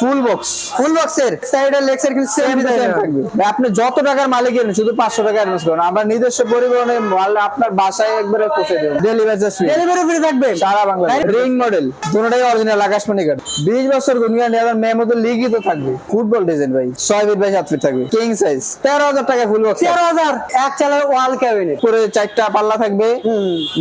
ফুল box ফুল বক্সের সাইডের লেগসের কিন্তু সেম ডিজাইন থাকবে। আপনি যত টাকার মালিক কিনেন শুধু পাঁচশো টাকা অ্যাডভান্স করুন। আমরা নিজস্ব পরিবহনে মাল আপনার বাসায় একবারে পৌঁছে দেবো। ডেলিভারি ফ্রি ডেলিভারি ফ্রি থাকবে। সারা বাংলা রিং মডেল দুটোটাই অরিজিনাল আকাশমণি কার্ড বিশ বছর নেওয়ার লিখিত থাকবে। ফুটবল ডিজাইন ভাই। ছয় ফিট বাই সাত ফিট থাকবে। কিং সাইজ তেরো হাজার টাকা ফুল বক্স তেরো হাজার। এক চালের ওয়াল ক্যাবিনেট উপরে চারটা পাল্লা থাকবে।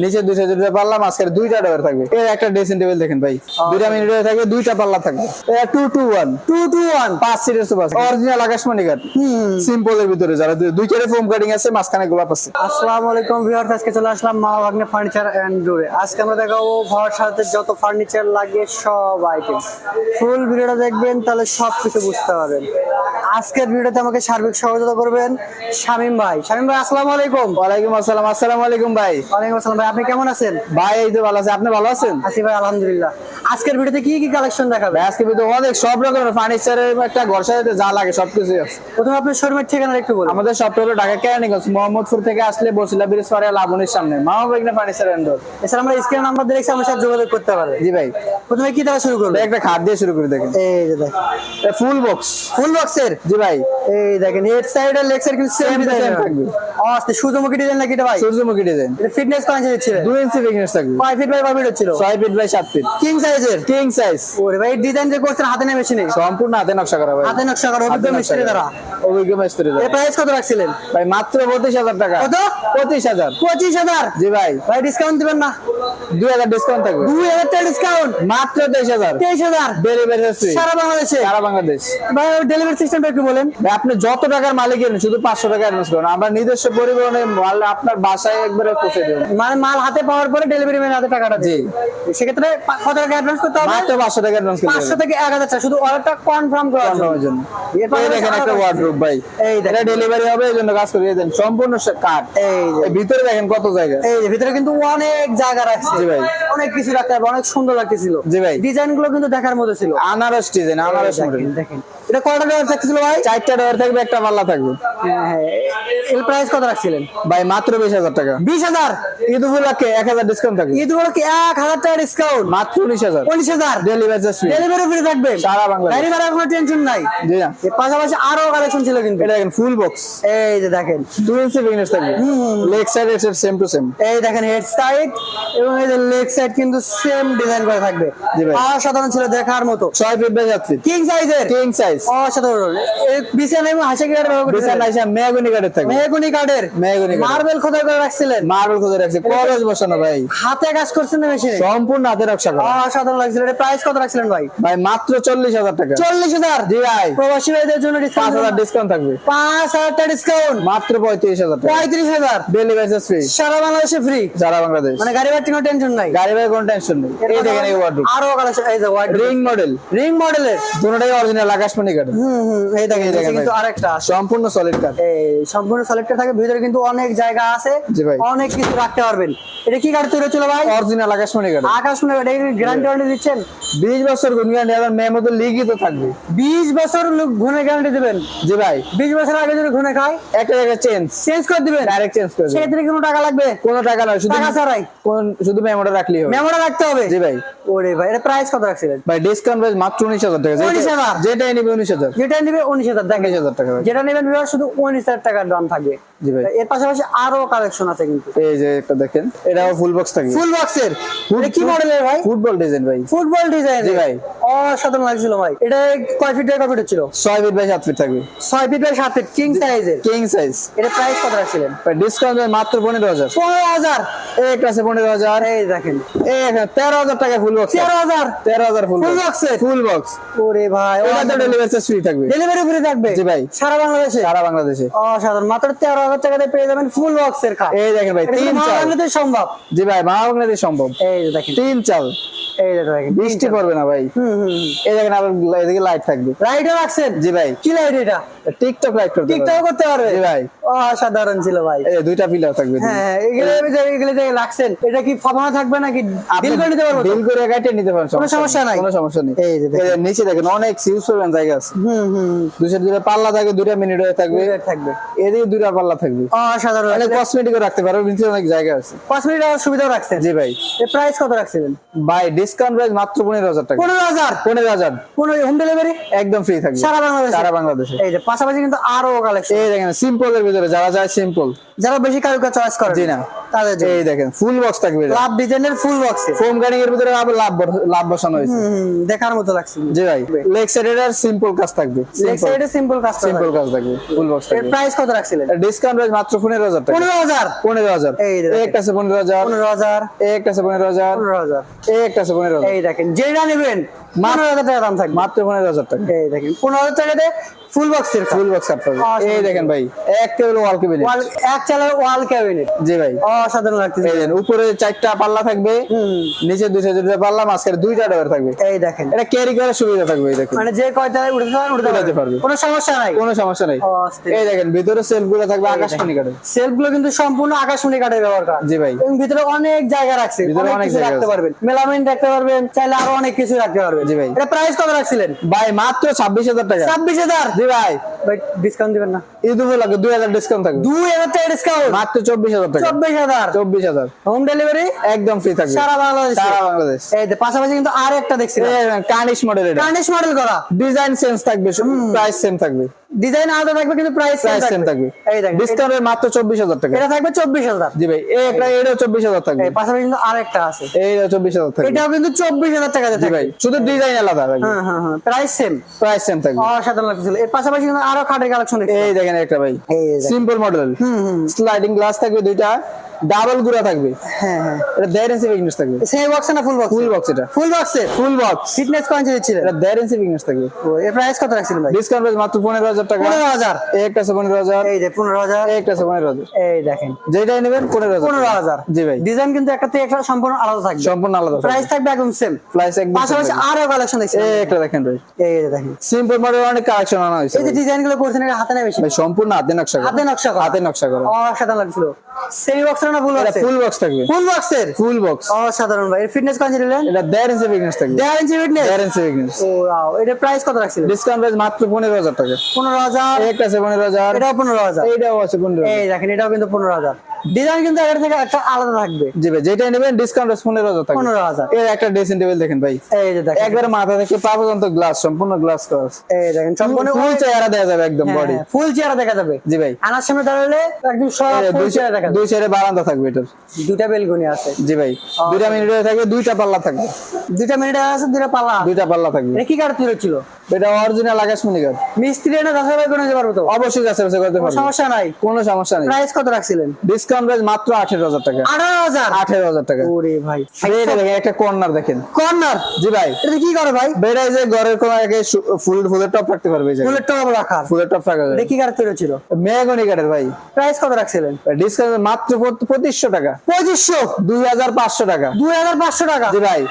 নিচে দুইটা দুইটা পাল্লা মাঝখানে দুইটা ডোর থাকবে। এর একটা ড্রেসিং টেবিল দেখেন ভাই। দুইটা মিনিট থাকবে দুইটা পাল্লা থাকবে। Two two one two two one পাঁচ সিটের সোফা অরিজিনাল আকাশমণি কাঠ সিম্পলের ভিতরে যারা দুই- দুই চারে ফোম কাটিং আছে মাঝখানে গোলাপ আছে। আসসালামু আলাইকুম ভিউয়ার্স আজকে চলে আসলাম মা ভাগ্নে ফার্নিচার এন্ড ডোরে আজকে আমরা দেখাবো ঘর সাথে যত ফার্নিচার লাগে সব আইটেম ফুল ভিডিওটা দেখবেন তাহলে সব কিছু বুঝতে পারবেন। আজকের ভিডিওতে আমাকে সার্বিক সহযোগিতা করবেন শামিম ভাই। শামিম ভাই আসসালামু আলাইকুম ওয়ালাইকুম আসসালাম। আসসালামু আলাইকুম ভাই। ওয়ালাইকুম আসসালাম ভাই আপনি কেমন আছেন? ভাই এই তো ভালো আছে। আপনি ভালো আছেন? আছি ভাই আলহামদুলিল্লাহ। আজকের ভিডিওতে কি কি কালেকশন দেখাবে ভাই, আজকে কিন্তু অনেক সব রকমের ফার্নিচারের একটা ঘর সাজাতে যা লাগে সবকিছুই আছে। প্রথমে আপনার শোরুমের ঠিকানা একটু বলুন। আমাদের সবটা হলো ঢাকা কেরানীগঞ্জ মোহাম্মদপুর থেকে আসলে বসিলা ব্রিজ পারে লাবণীর সামনে। মামা বেগনা ফার্নিচার এন্ডোর এছাড়া আমরা স্ক্রিন নাম্বার দিয়ে আমার সাথে যোগাযোগ করতে পারবে জি ভাই। প্রথমে কি দ্বারা শুরু করবে একটা খাট দিয়ে শুরু করে দেখেন। এই যে দেখ। ফুল বক্স ফুল বক্সের জি ভাই। এই দেখেন হেড সাইড আর লেগ সাইড কিন্তু সেম ডিজাইন থাকবে। সূর্যমুখী ডিজাইন নাকি এটা ভাই? সূর্যমুখী ডিজাইন এটা ফিটনেস কত ইঞ্চি ছিল। দুই ইঞ্চি ফিটনেস থাকবে। কয় ফিট বাই কয় ফিট ছিল? ছয় ফিট বাই সাত ফিট কিং সাইজের কিং সাইজ ওরে ভাই ডিজাইন যে করছেন হাতে না মেশিনে সম্পূর্ণ হাতে নকশা করা ভাই। হাতে নকশা করা অভিজ্ঞ মিস্ত্রি দ্বারা অভিজ্ঞ মিস্ত্রি দ্বারা। প্রাইস কত রাখছিলেন? ভাই মাত্র পঁচিশ হাজার টাকা। কত? পঁচিশ হাজার। পঁচিশ হাজার? জি ভাই। ভাই ডিসকাউন্ট দিবেন না। দুই হাজার ডিসকাউন্ট থাকবে। টাকা ডিসকাউন্ট মাত্র ডেলিভারি সারা বাংলাদেশে? সারা বাংলাদেশ। ভাই ডেলিভারি সিস্টেমটা একটু বলেন। ভাই, আপনি যত টাকার মালিক কিনেন শুধু পাঁচশো টাকা অ্যাডভান্স করুন। আমরা নিজস্ব পরিবহনে মাল আপনার বাসায় একবারে পৌঁছে দেবো। মানে মাল হাতে পাওয়ার পরে ডেলিভারি ম্যান হাতে টাকাটা জি। সেক্ষেত্রে কত টাকা অ্যাডভান্স করতে হবে? মাত্র পাঁচশো টাকা অ্যাডভান্স করতে পাঁচশো থেকে এক হাজার টাকা শুধু অর্ডারটা কনফার্ম করার জন্য। এই দেখেন একটা ওয়ার্ডরোব ভাই। এটা ডেলিভারি হবে এই জন্য কাজ করিয়ে দেন। সম্পূর্ণ কাঠ এই যে। ভিতরে দেখেন কত জায়গা। এই ভিতরে কিন্তু অনেক জায়গা রাখছে। জি ভাই। অনেক কিছু রাখতে হবে অনেক সুন্দর লাগতেছিল। জি ভাই। ডিজাইনগুলো কিন্তু দেখার মতো ছিল। আনারস ডিজাইন আনারস মডেল দেখেন, এটা কয়টা ডলার থাকছিল ভাই? চারটা ডয়ার থাকবে একটা পাল্লা থাকবে। হ্যাঁ প্রাইস কত রাখছিলেন? ভাই মাত্র বিশ হাজার টাকা। বিশ হাজার? ঈদ উপলক্ষে এক হাজার ডিসকাউন্ট থাকবে। ঈদ এক হাজার টাকা ডিসকাউন্ট মাত্র উনিশ হাজার। উনিশ হাজার। ডেলিভারি চার্জ ডেলিভারি ফ্রি থাকবে। সারা বাংলাদেশ। গাড়ি ভাড়ার কোনো টেনশন নাই। জি না। এর পাশাপাশি আরও কালেকশন ছিল কিন্তু। এটা দেখেন ফুল বক্স এই যে দেখেন। ফিটনেস থাকবে leg side same to same এই দেখেন হেড সাইড এবং এই যে লেগ সাইড কিন্তু সেম ডিজাইন করে থাকবে। জি ভাই। অসাধারণ ছিল দেখার মতো। ছয় ফিট বাই সাত কিং সাইজের কিং সাইজ অসাধারণ। এই বিছানা এবং হাসি গিয়ার ব্যবহার মেয়াগুনি কাঠের থাকবে। মেহগুনি কাঠের কাঠের। মার্বেল খোদাই করে রাখছিলেন। মার্বেল খুঁজে রাখছে। করজ বসানো ভাই। হাতে কাজ করছেন না মেশিনে সম্পূর্ণ হাতে করা। অসাধারণ লাগছিল। এটা প্রাইস কত রাখছিলেন ভাই? ভাই মাত্র চল্লিশ হাজার টাকা। চল্লিশ হাজার? জি ভাই। প্রবাসী ভাইদের জন্য পাঁচ হাজার ডিসকাউন্ট থাকবে। পাঁচ হাজার টাকা ডিসকাউন্ট মাত্র পঁয়ত্রিশ হাজার পঁয়ত্রিশ হাজার? চার্জ ফ্রি সারা বাংলাদেশে ফ্রি সারা বাংলাদেশ। মানে গাড়ি কোনো টেনশন নাই? গাড়ি কোনো টেনশন নেই। এই দেখেন এই ওয়ার্ডরোব আরও কালেকশন এই যে হোয়াইট রিং মডেল রিং মডেলের দুটোটাই অরিজিনাল আকাশমণি হুম হুম এই দেখেন এই দেখেন কিন্তু আরেকটা সম্পূর্ণ সলিড কাঠ এই সম্পূর্ণ সিলেক্টেড থাকে ভিতরে কিন্তু অনেক জায়গা আছে। জি ভাই। অনেক কিছু রাখতে পারবেন। এটা কি গাড়ি তৈরি হচ্ছিল ভাই? অরিজিনাল আকাশমণি কাঠ আকাশ মনে এটা গ্যারান্টি দিচ্ছেন? বিশ বছর গুনগান লিখিত থাকবে। বিশ বছর লোক ঘুরে গ্যারান্টি দিবেন। জি ভাই। বিশ বছর আগে যদি ঘুরে খায় একটা জায়গায় চেঞ্জ চেঞ্জ করে দিবেন। ডাইরেক্ট চেঞ্জ করে সেক্ষেত্রে কোনো টাকা লাগবে? কোনো টাকা নয় শুধু টাকা ছাড়াই। কোন শুধু মেমোটা হবে। মেমোটা রাখতে হবে? জি ভাই। ওরে ভাই এটা প্রাইস কত রাখছিলেন? ভাই ডিসকাউন্ট প্রাইস মাত্র উনিশ হাজার টাকা। যেটা- 19,000 যেটাই নিবে উনিশ হাজার। যেটা নিবে উনিশ হাজার উনিশ হাজার টাকা যেটা নেবেন শুধু উনিশ হাজার টাকার দাম থাকবে। জি ভাই। এর পাশাপাশি আরও কালেকশন আছে কিন্তু। এই যে একটা দেখেন এটাও ফুল বক্স থাকবে। ফুল বক্সের কি মডেলের ভাই? ফুটবল ডিজাইন ভাই। ফুটবল ডিজাইন জি ভাই। অসাধারণ লাগছিল ভাই। এটা কয় ফিট কয় ফিট ছিল? ছয় ফিট বাই সাত ফিট থাকবে। ছয় ফিট বাই সাত ফিট কিং সাইজের কিং সাইজ এটা প্রাইস কত রাখছিলেন? ডিসকাউন্ট মাত্র পনেরো হাজার। পনেরো হাজার? এই আছে পনেরো হাজার। এই দেখেন। এই তেরো হাজার টাকা ফুল বক্স তেরো হাজার? তেরো হাজার ফুল এর? ফুল বক্স ওরে ভাই ওটা তো ডেলিভারি চার্জ ফ্রি থাকবে। ডেলিভারি ফ্রি থাকবে? জি ভাই। সারা বাংলাদেশে? সারা বাংলাদেশে। অসাধারণ। মাত্র তেরো হাজার টাকাতে পেয়ে যাবেন ফুল বক্সের খাট। এই দেখেন ভাই তিন চাল। বাংলাদেশে সম্ভব? জি ভাই মহাবাংলাদেশ সম্ভব। এই দেখেন। তিন চাল। এই দেখেন বৃষ্টি পড়বে না ভাই। হুম হুম হুম। এই দেখেন আবার এদিকে লাইট থাকবে। লাইটও রাখছেন? জি ভাই। কি লাইট এটা? টিকটক লাইক করতে টিকটক করতে পারবে? ভাই। অসাধারণ ছিল ভাই। এই দুইটা পিলার থাকবে হ্যাঁ এগুলো এগুলো যে রাখছেন এটা কি থাকবে নাকি করে নিতে পারব করে নিতে পারেন কোনো সমস্যা নাই? কোনো সমস্যা নেই। এই যে নিচে দেখেন অনেক ইউজ করবেন জায়গা আছে। হুম হুম। দুশো দুটো পাল্লা থাকবে মিনিট হয়ে থাকবে। থাকবে। এদিকে দুইটা পাল্লা থাকবে। অসাধারণ। অনেক কসমেটিক রাখতে পারবে নিচে অনেক জায়গা আছে। আমার সুবিধাও রাখছেন। জি ভাই। এর প্রাইস কত রাখছিলেন? ভাই ডিসকাউন্ট প্রাইস মাত্র পনেরো হাজার টাকা। পনেরো হাজার? পনেরো হাজার। পনেরো হোম ডেলিভারি একদম ফ্রি থাকবে। সারা বাংলাদেশে? সারা বাংলাদেশে। এই যে পাশাপাশি কিন্তু আরও কালেকশন এই দেখেন সিম্পল এর ভিতরে যারা যায় সিম্পল যারা বেশি কারুকা চয়েস করে জি না। তাদের এই দেখেন ফুল বক্স থাকবে লাভ ডিজাইনের ফুল বক্সে ফোম গার্ডিং এর ভিতরে আবার লাভ লাভ বসানো হয়েছে। দেখার মতো লাগছে। জি ভাই লেগ সাইডের আর সিম্পল কাজ থাকবে। লেগ সাইডে সিম্পল কাজ সিম্পল কাজ থাকবে। ফুল বক্স থাকবে এর প্রাইস কত রাখছিলেন? ডিসকাউন্ট প্রাইস মাত্র পনেরো হাজার টাকা। পনেরো হাজার? পনেরো হাজার। এই দেখেন। একটা আছে পনেরো হাজার। পনেরো হাজার। একটা আছে পনেরো হাজার। পনেরো একটা আছে পনেরো হাজার। এই দেখেন যেটা নেবেন পনেরো হাজার টাকা দাম থাকবে। মাত্র পনেরো হাজার টাকা। এই দেখেন পনেরো হাজার টাকাতে ফুল বক্সের ফুল বক্স কাট পাবে Awesome. এই দেখেন ভাই এক টেবিল ওয়াল কেবিনেট ওয়াল এক চালের ওয়াল ক্যাবিনেট জি ভাই। অসাধারণ লাগতেছে। এই দেখেন উপরে চারটা পাল্লা থাকবে নিচে দুইটা দুইটা পাল্লা মাঝখানে দুইটা ডয়ার থাকবে। এই দেখেন। এটা ক্যারি করার সুবিধা থাকবে এই দেখেন। মানে যে কয়তায় উঠতে চান উঠতে পারবে। পারবে। কোনো সমস্যা নাই। কোনো সমস্যা নাই। এই দেখেন ভিতরে সেলফগুলো থাকবে আকাশমণি কাঠের। সেলফগুলো কিন্তু সম্পূর্ণ আকাশমণি কাঠের ব্যবহার করা। জি ভাই। এবং ভিতরে অনেক জায়গা রাখছে। ভিতরে অনেক জায়গা রাখতে পারবেন। মেলামিন রাখতে পারবেন চাইলে আরও অনেক কিছু রাখতে পারবেন। জি ভাই। এটা প্রাইস কত রাখছিলেন? ভাই মাত্র ছাব্বিশ হাজার টাকা। ছাব্বিশ হাজার? জি ভাই ভাই ডিসকাউন্ট দিবেন না। ঈদ উপলক্ষে দুই হাজার ডিসকাউন্ট থাকবে। দুই হাজার টাকা ডিসকাউন্ট মাত্র চব্বিশ হাজার টাকা। চব্বিশ হাজার? চব্বিশ হাজার। হোম ডেলিভারি একদম ফ্রি থাকবে। সারা বাংলাদেশ। সারা বাংলাদেশ। এই যে পাশাপাশি কিন্তু আর একটা দেখছি কানিশ মডেল এটা। কার্নিশ মডেল করা। ডিজাইন সেন্স থাকবে প্রাইস সেম থাকবে। ডিজাইন আলাদা থাকবে কিন্তু প্রাইস প্রাইস সেম থাকবে। এই দেখেন ডিসকাউন্ট মাত্র চব্বিশ হাজার টাকা। এটা থাকবে চব্বিশ হাজার। জি ভাই এই একটা চব্বিশ হাজার থাকবে। এই পাশাপাশি কিন্তু আর একটা আছে। এইটাও চব্বিশ হাজার থাকবে। এটাও কিন্তু চব্বিশ হাজার টাকাতে জি থাকবে। ভাই শুধু ডিজাইন আলাদা থাকবে। হ্যাঁ হ্যাঁ হ্যাঁ প্রাইস সেম প্রাইস সেম থাকবে। অসাধারণ লাগছিল এর পাশাপাশি কিন্তু আরও খাটের কালেকশন এই দেখেন একটা ভাই। সিম্পল মডেল স্লাইডিং গ্লাস থাকবে দুইটা ডাবল গুড়া থাকবে। হ্যাঁ হ্যাঁ। এটা দেড় ইঞ্চি থাকবে। সেই বক্স না ফুল বক্স ফুল বক্স এটা। ফুল বক্সে ফুল বক্স ফিটনেস কয়েন দিচ্ছিলেন এটা দেড় ইঞ্চি থাকবে। ও এর প্রাইস কত রাখছিলেন ভাই? ডিসকাউন্ট প্রাইস মাত্র পনেরো হাজার টাকা। পনেরো হাজার। একটা আছে পনেরো হাজার। এই যে পনেরো হাজার। একটা আছে পনেরো হাজার। এই দেখেন। যেটাই নেবেন পনেরো হাজার। পনেরো হাজার। জি ভাই। ডিজাইন কিন্তু একটা থেকে একটা সম্পূর্ণ আলাদা থাকবে। সম্পূর্ণ আলাদা প্রাইস থাকবে একদম সেম প্রাইস একদম পাশাপাশি আরও কালেকশন দেখছি। এই একটা দেখেন ভাই। এই যে দেখেন। সিম্পল মডেল অনেক কালেকশন আনা হয়েছে এই যে ডিজাইনগুলো করছেন এটা হাতে না বেশি সম্পূর্ণ হাতে নকশা হাতে নকশা হাতে নকশা করা। অসাধারণ লাগছিল। সেমি বক্সের না ফুল বক্স ফুল বক্স থাকবে। ফুল বক্সের ফুল বক্স অসাধারণ ভাই। এর ফিটনেস কত দিলেন এটা দেড় ইঞ্চি ফিটনেস থাকবে। ইঞ্চি ফিটনেস ইঞ্চি ফিটনেস ও ওয়াও এটা প্রাইস কত রাখছিলেন? ডিসকাউন্ট প্রাইস মাত্র পনেরো হাজার টাকা। পনেরো হাজার? এই একটা আছে পনেরো হাজার। এটাও পনেরো হাজার। এইটাও আছে পনেরো হাজার। এই দেখেন এটাও কিন্তু পনেরো হাজার। ডিজাইন কিন্তু এর থেকে একটা আলাদা থাকবে। জি ভাই যেটাই নেবেন ডিসকাউন্ট পনেরো হাজার টাকা পনেরো হাজার। এর একটা ড্রেসিং টেবিল দেখেন ভাই। এই যে দেখেন। একবারে মাথা থেকে পা পর্যন্ত গ্লাস সম্পূর্ণ গ্লাস করা এই দেখেন সম্পূর্ণ ফুল চেহারা দেওয়া যাবে একদম বডি ফুল চেহারা দেখা যাবে। জি ভাই। আনার সামনে দাঁড়ালে একদম সব দুই চেহারা দেখা দুই সাইডে বারান্দা থাকবে এটার। দুটা বেলগুনি আছে। জি ভাই। দুইটা মিনিট থাকবে দুইটা পাল্লা থাকবে। দুটা মিনিট আছে দুটা পাল্লা। দুইটা পাল্লা থাকবে। এটা কি কাঠ তৈরি ছিল? এটা অরিজিনাল আকাশমণি কাঠ মিস্ত্রি এনে যাচাই করে নিতে পারব তো? অবশ্যই যাচ্ছে বাছাই করতে পারবে। সমস্যা নাই। কোনো সমস্যা নেই। প্রাইস কত রাখছিলেন? ডিসকাউন্ট প্রাইস মাত্র আঠেরো হাজার টাকা। আঠারো হাজার? আঠেরো হাজার টাকা। ওরে ভাই দেখেন একটা কর্নার দেখেন। কর্নার জি ভাই। এটা কি করে ভাই? বেড়াই যে ঘরের কোন একে ফুল ফুলের টপ রাখতে পারবে এই জায়গায়। ফুলের টপ রাখা ফুলের টপ রাখা এটা কি কাঠ তৈরি ছিল? মেগনি কাঠের ভাই। প্রাইস কত রাখছিলেন? ডিসকাউন্ট মাত্র পঁচিশ- পঁচিশশো টাকা। পঁচিশশো? দুই হাজার পাঁচশো টাকা। দুই হাজার পাঁচশো টাকা? জি ভাই।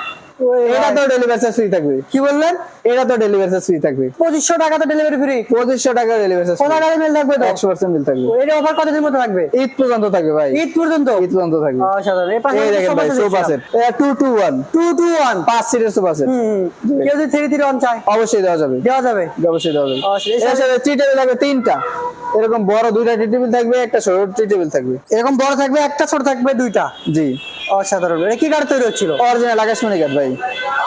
এটা তো ডেলিভারি চার্জ ফ্রি থাকবে। কি বললেন? এটা তো ডেলিভারি চার্জ ফ্রি থাকবে। পঁচিশশো টাকা তো ডেলিভারি ফ্রি পঁচিশশো টাকা ডেলিভারি চার্জ কোথা গাড়ি মেল থাকবে তো? একশো পার্সেন্ট বিল থাকবে। এটা অফার কতদিন মতো থাকবে? ঈদ পর্যন্ত থাকবে ভাই। ঈদ পর্যন্ত? ঈদ পর্যন্ত থাকবে। অসাধারণ এই পাশে দেখেন ভাই সোফা সেট এটা two two one two two one পাঁচ সিটের সোফা সেট কেউ যদি থ্রি থ্রি ওয়ান চায়? অবশ্যই দেওয়া যাবে। দেওয়া যাবে? অবশ্যই দেওয়া যাবে। এর এর সাথে টি টেবিল থাকবে তিনটা। এরকম বড় দুইটা টি টেবিল থাকবে একটা ছোট টি টেবিল থাকবে। এরকম বড় থাকবে একটা ছোট থাকবে দুইটা? জি। অসাধারণ। এটা কি কাঠ তৈরি হচ্ছিল? অরিজিনাল আকাশমণি কাঠ ভাই।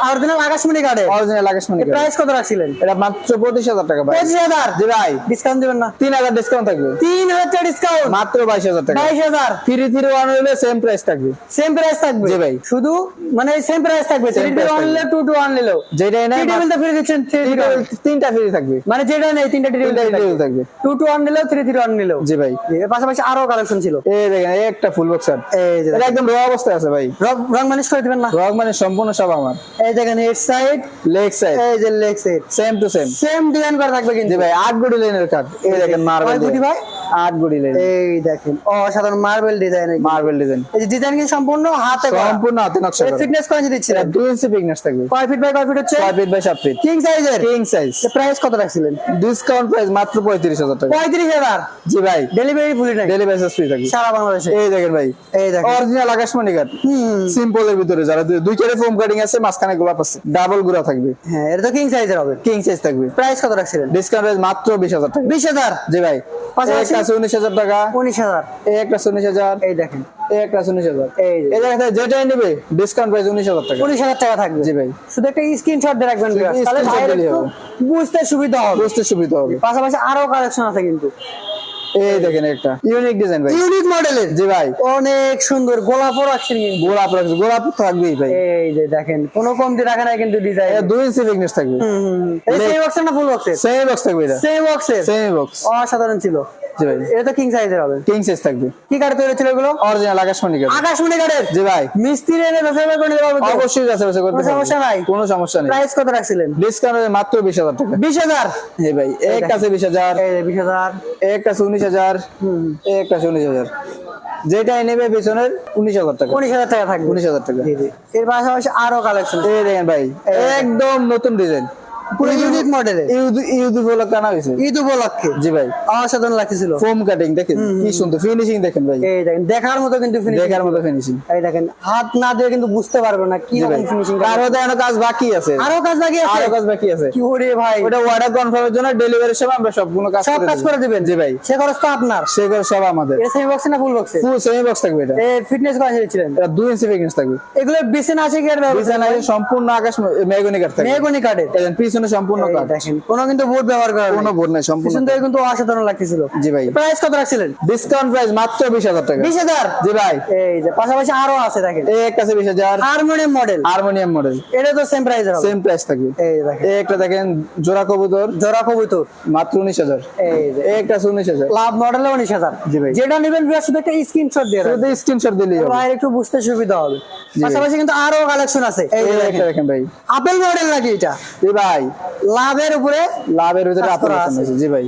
অরিজিনাল আকাশমণি কাঠে অরিজিনাল আকাশমণি কাঠ প্রাইস কত রাখছিলেন? এটা মাত্র পঁচিশ হাজার টাকা ভাই। পঁচিশ হাজার? জি ভাই। ডিসকাউন্ট দিবেন না। তিন হাজার ডিসকাউন্ট থাকবে। টাকা ডিসকাউন্ট মাত্র বাইশ হাজার টাকা। বাইশ হাজার? থ্রি থ্রি ওয়ান হলে সেম প্রাইস থাকবে। সেম প্রাইস থাকবে? জি ভাই। শুধু মানে সেম প্রাইস থাকবে। নিলে। নিলেও যেটাই টেবিলটা ফ্রি দিচ্ছেন তিনটা ফ্রি থাকবে। মানে যেটা নেই তিনটা টেবিল থাকবে। টু টু ওয়ান নিলেও থ্রি থ্রি ওয়ান নিলেও। জি ভাই। এর পাশাপাশি আরও কালেকশন ছিল। এই দেখেন এই একটা ফুল বক্স এই যে এটা একদম র অবস্থায় আছে ভাই। রং মানে করে দিবেন না। রং মানে সম্পূর্ণ সব আমার। এই দেখেন হেড সাইড লেগ সাইড এই যে leg side same to same same design করা থাকবে কিন্তু। ভাই আট গুটি লেনের কাট এই দেখেন মার্বেল ভাই? আট গুড়ি লেগে এই দেখেন অসাধারণ মার্বেল ডিজাইন মার্বেল ডিজাইন এই ডিজাইন কি সম্পূর্ণ হাতে সম্পূর্ণ হাতে নকশা করা। ফিটনেস করে দিচ্ছিলেন। দুই ইঞ্চি ফিটনেস থাকবে। কয় ফিট বাই কয় ফিট হচ্ছে? ছয় ফিট বাই সাত ফিট কিং সাইজের কিং সাইজ প্রাইস কত রাখছিলেন? ডিসকাউন্ট প্রাইস মাত্র পঁয়ত্রিশ হাজার টাকা। পঁয়ত্রিশ হাজার? জি ভাই। ডেলিভারি ফুলি নাই ডেলি বেসিস ফ্রি থাকবে। সারা বাংলাদেশে। এই দেখেন ভাই। এই দেখেন। অরিজিনাল আকাশমণি হুম। সিম্পল এর ভিতরে যারা দুই- চারে ফোম কাটিং আছে মাঝখানে গোলাপ আছে। ডাবল গুড়া থাকবে। হ্যাঁ এটা তো কিং সাইজের হবে। কিং সাইজ থাকবে। প্রাইস কত রাখছিলেন? ডিসকাউন্ট প্রাইস মাত্র বিশ হাজার টাকা। বিশ হাজার? জি ভাই। পাশাপাশি- একটা আছে উনিশ হাজার টাকা। উনিশ হাজার। এই একটা উনিশ হাজার। এই দেখেন। এই একটা উনিশ হাজার। এই এই জায়গাতে যেটাই নেবে ডিসকাউন্ট প্রাইস উনিশ হাজার টাকা। উনিশ হাজার টাকা থাকবে। জি ভাই। শুধু একটা স্ক্রিনশট দিয়ে রাখবেন তাহলে ভাইয়ের দিলেই একটু হবে। বুঝতে সুবিধা হবে। বুঝতে সুবিধা হবে। পাশাপাশি আরও কালেকশন আছে কিন্তু। এই দেখেন একটা। ইউনিক ডিজাইন ভাই। ইউনিক মডেলের জি ভাই। অনেক সুন্দর গোলাপও রাখছেন গোলাপ রাখছে গোলাপ থাকবেই ভাই। এই যে দেখেন কোনো কমতি রাখে না কিন্তু ডিজাইন দুই ইঞ্চি ফিটনেস থাকবে। সেম বক্সের না ফুল বক্সের সেমি বক্স থাকবে এটা। সেম বক্সের সেমি বক্স অসাধারণ ছিল। জি ভাই এটা তো কিং সাইজের হবে। কিং সাইজ থাকবে। কি কাঠে তৈরি ছিল এগুলো? অরিজিনাল আকাশমণি কাঠ আকাশমণি কাঠের? জি ভাই। মিস্ত্রি এনে ব্যবসা করে নিতে পারবে তো? অবশ্যই যাচ্ছে করতে পারবে। সমস্যা নাই? কোনো সমস্যা নেই। প্রাইস কত রাখছিলেন? ডিসকাউন্ট মাত্র বিশ হাজার টাকা। বিশ হাজার? ভাই এক এই হাজার। এক যেটাই নেবে পিছনের উনিশ হাজার টাকা। উনিশ হাজার টাকা থাকবে। উনিশ হাজার টাকা। এর পাশাপাশি আরও কালেকশন এই দেখেন ভাই একদম নতুন ডিজাইন পুরো ইউনিক মডেলের ইউদ ইউদ বলে কানা হয়েছে ঈদ উপলক্ষে। জি ভাই। অসাধারণ লাগতেছিল। ফোম কাটিং দেখেন? কি সুন্দর। ফিনিশিং দেখেন ভাই। এই দেখেন দেখার মতো কিন্তু finishing। দেখার মতো ফিনিশিং এই দেখেন হাত না দিয়ে কিন্তু বুঝতে পারবে না কি রকম ফিনিশিং আরও দেখানো কাজ বাকি আছে। আরও কাজ বাকি আছে? আরও কাজ বাকি আছে। কি ওরে ভাই। ওটা অর্ডার কনফার্মের জন্য ডেলিভারির সময় আমরা সবগুলো কাজ সব কাজ করে দিবেন? জি ভাই। সে খরচ তো আপনার। সেগুলো সব আমাদের। এটা সেমি বক্সে না ফুল বক্সে ফুল সেমি বক্স থাকবে এটা। এই ফিটনেস করা ছিলেন এটা দুই ইঞ্চি ফিটনেস থাকবে। এগুলো বিছানা আছে কি আর আছে সম্পূর্ণ আকাশ মেগনি কাঠ থাকবে। মেগুনি দেখেন পিছনে সম্পূর্ণ কাঠ। দেখেন কোনো কিন্তু বোর্ড ব্যবহার করা কোনো বোর্ড নাই সম্পূর্ণ পিছন থেকে কিন্তু অসাধারণ লাগতেছিল। জি ভাই। প্রাইস কত রাখছিলেন? ডিসকাউন্ট প্রাইস মাত্র বিশ হাজার টাকা। বিশ হাজার? জি ভাই। এই যে পাশাপাশি আরও আছে দেখেন। এই একটা আছে বিশ হাজার। হারমোনিয়াম মডেল হারমোনিয়াম মডেল এটা তো সেম প্রাইস হবে। সেম প্রাইস থাকবে। এই দেখেন। এই একটা দেখেন জোড়া কবুতর। জোড়া কবুতর। মাত্র এই যে। এই একটা আছে উনিশ হাজার। লাভ মডেল উনিশ হাজার। জি ভাই। যেটা নেবেন শুধু একটা স্ক্রিনশট দিয়ে রাখবেন। শুধু স্ক্রিনশট দিলেই হবে। ভাইয়ের একটু বুঝতে সুবিধা হবে। ভাই। পাশাপাশি কিন্তু আরও কালেকশন আছে। এই দেখেন। দেখেন ভাই। আপেল মডেল নাকি এটা? জি ভাই। লাভের উপরে লাভের ভিতরে আপনার আছে। জি ভাই।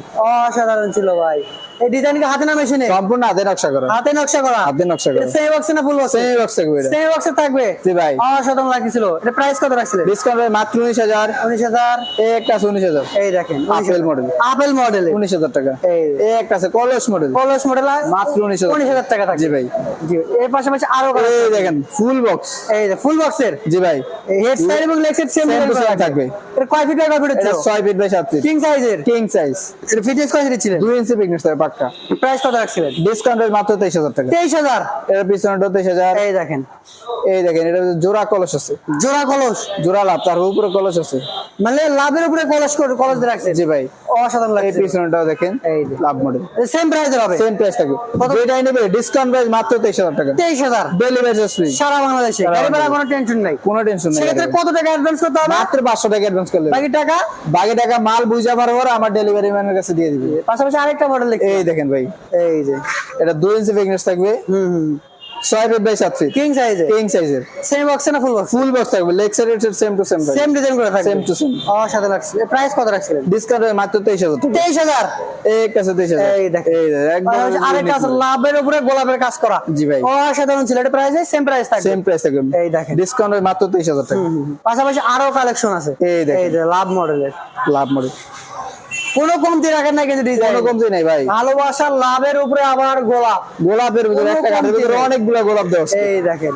অসাধারণ ছিল ভাই। এই ডিজাইন কি হাতে না মেশিনে? সম্পূর্ণ হাতে নকশা করা। হাতে নকশা করা। হাতে নকশা করা। সেম বক্সে না ফুল বক্সে সেমি বক্স থাকবে এটা। সেম বক্সে থাকবে? জি ভাই। অসাধারণ লাগছিল। এটা প্রাইস কত রাখছিলেন? ডিসকাউন্ট মাত্র উনিশ হাজার। উনিশ এই একটা আছে উনিশ হাজার। এই দেখেন আপেল model। আপেল মডেল উনিশ হাজার টাকা। এই এই একটা আছে কলস মডেল কলস মডেল মাত্র উনিশ হাজার উনিশ হাজার টাকা থাকবে জি ভাই। জি এর পাশে আরও এই দেখেন ফুল বক্স এই যে ফুল বক্সের জি ভাই। হেড সাইড এবং লেগ সাইড সেম থাকবে। কয় ফিট বাই কয় ফিট হচ্ছে ছয় ফিট বাই সাত ফিট কিং সাইজের কিং সাইজ এটা ফিটনেস কয় দুই ইঞ্চি ফিটনেস পাক্কা। প্রাইস কত রাখছিলেন? ডিসকাউন্ট মাত্র তেইশ হাজার টাকা। তেইশ হাজার? এর পিছনেটা তেইশ হাজার। এই দেখেন। এই দেখেন এটা জোড়া কলস আছে। জোড়া কলস? জোড়া লাভ তার উপরে কলস আছে। মানে লাভের উপরে কলস করে কলস রাখছে জি ভাই। অসাধারণ লাগছে। পিছনেটাও দেখেন এই যে। লাভ মডেল সেম প্রাইসের হবে সেম প্রাইস থাকবে। যেটাই নেবে ডিসকাউন্ট প্রাইস মাত্র তেইশ হাজার টাকা। তেইশ হাজার। ডেলিভারি চার্জ ফ্রি সারা বাংলাদেশে। গাড়ি ভাড়া কোনো টেনশন নাই। কোনো টেনশন নেই সেক্ষেত্রে কত টাকা অ্যাডভান্স করতে হবে? মাত্র পাঁচশো টাকা অ্যাডভান্স করলে বাকি টাকা? বাকি টাকা মাল বুঝা পারব আমার ডেলিভারি ম্যানের কাছে দিয়ে দিবে। পাশাপাশি আরেকটা মডেল দেখছি। এই দেখেন ভাই। এই যে। এটা দুই ইঞ্চি ফিটনেস থাকবে। হুম হুম। ছয় ফিট বাই সাত ফিট কিং সাইজে কিং সাইজের সেম বক্সে না ফুল বক্স ফুল বক্স থাকবে। Same to same same design করে থাকবে? সেম টু সেম অসাধারণ লাগছে। প্রাইস কত রাখছিলেন? ডিসকাউন্ট মাত্র তেইশ হাজার টাকা। তেইশ হাজার? এই কাছে তেইশ হাজার। এই দেখেন। এই একদম আছে লাভের উপরে গোলাপের কাজ করা। জি ভাই। অসাধারণ ছিল। এটা প্রাইস সেম প্রাইস থাকবে। সেম প্রাইস থাকবে। এই দেখেন। ডিসকাউন্ট মাত্র তেইশ হাজার টাকা। পাশাপাশি আরও কালেকশন আছে। এই দেখেন। এই লাভ মডেলের লাভ মডেল কোনো কমতি রাখেন না কিন্তু ডিজাইন কোনো কমতি নাই ভাই। ভালোবাসার লাভের উপরে আবার গোলাপ। গোলাপের ভিতরে একটা কাঠের ভিতরে অনেকগুলো গোলাপ দেওয়া এই দেখেন।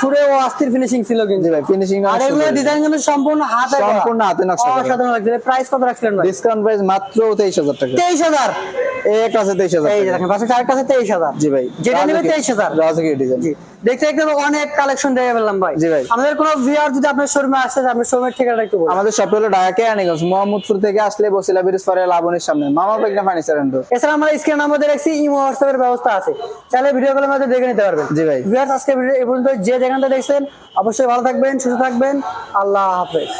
সুরে ও অস্থির ফিনিশিং ছিল কিন্তু। ভাই ফিনিশিং আর এগুলো ডিজাইন কিন্তু সম্পূর্ণ হাতে সম্পূর্ণ হাতে নকশা অসাধারণ লাগছে। প্রাইস কত রাখছিলেন ভাই? ডিসকাউন্ট প্রাইস মাত্র তেইশ হাজার টাকা। তেইশ হাজার। এই একটা আছে তেইশ হাজার এই দেখেন পাশে চারটা আছে তেইশ হাজার। জি ভাই যেটা নেবে তেইশ হাজার। রাজকীয় ডিজাইন জি দেখতে দেখতে অনেক কালেকশন দেখে ফেললাম ভাই। জি ভাই। আমাদের কোনো ভিআর যদি আপনার শোরুমে আসতে চায়, আপনার শোরুমের ঠিকানাটা একটু বলুন আমাদের শপ হলো ঢাকা কেরানীগঞ্জ মোহাম্মদপুর থেকে আসলে বসিলা ব্রিজ পারে লাবণীর সামনে। মামা বেগনা ফার্নিচার এন্ড এছাড়া আমরা স্ক্রিন নাম্বার রাখছি ইমো হোয়াটসঅ্যাপের ব্যবস্থা আছে। চাইলে ভিডিও কলের মধ্যে দেখে নিতে পারবেন। জি ভাই। আজকে ভিডিও এই পর্যন্ত যে যেখানটা দেখছেন অবশ্যই ভালো থাকবেন সুস্থ থাকবেন। আল্লাহ হাফেজ।